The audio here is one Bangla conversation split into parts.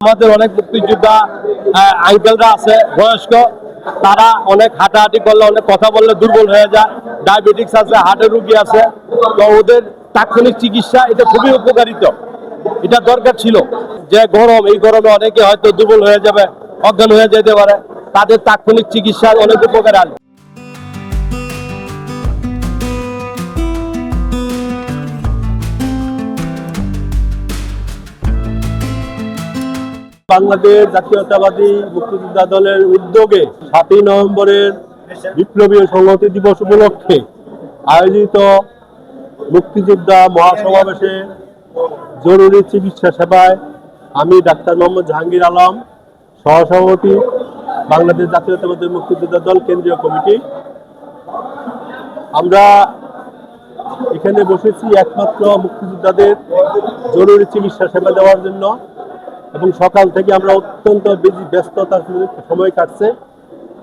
আমাদের অনেক মুক্তিযোদ্ধা আঙ্কেলরা আছে, বয়স্ক, তারা অনেক হাঁটাহাঁটি করলে, অনেক কথা বললে দুর্বল হয়ে যায়। ডায়াবেটিক্স আছে হার্টের রুগী আছে। তো ওদের তাৎক্ষণিক চিকিৎসা, এটা খুবই উপকারিত। এটা দরকার ছিল। যে গরম, এই গরমে অনেকে হয়তো দুর্বল হয়ে যাবে, অজ্ঞান হয়ে যেতে পারে। তাদের তাৎক্ষণিক চিকিৎসা অনেক উপকার আসবে বাংলাদেশ জাতীয়তাবাদী মুক্তিযোদ্ধা দলের উদ্যোগে সাতই নভেম্বরের বিপ্লবী সংহতি দিবস উপলক্ষে আয়োজিত মুক্তিযোদ্ধা মহাসমাবেশে জরুরি চিকিৎসা সেবায় আমি ডাক্তার মোহাম্মদ জাহাঙ্গীর আলম, সহসভাপতি বাংলাদেশ জাতীয়তাবাদী মুক্তিযোদ্ধা দল কেন্দ্রীয় কমিটি। আমরা এখানে বসেছি একমাত্র মুক্তিযোদ্ধাদের জরুরি চিকিৎসা সেবা দেওয়ার জন্য। এবং সকাল থেকে আমরা অত্যন্ত বেশি ব্যস্ততার সময় কাটছে।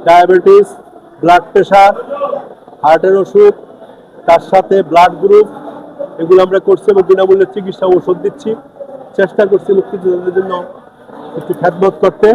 ডায়াবেটিস ব্লাড প্রেশার হার্টের ওষুধ তার সাথে ব্লাড গ্রুপ এগুলো আমরা করছি এবং বিনামূল্যে চিকিৎসা ওষুধ দিচ্ছি। চেষ্টা করছি মুক্তিযোদ্ধাদের জন্য একটু খ্যাতবোধ করতে।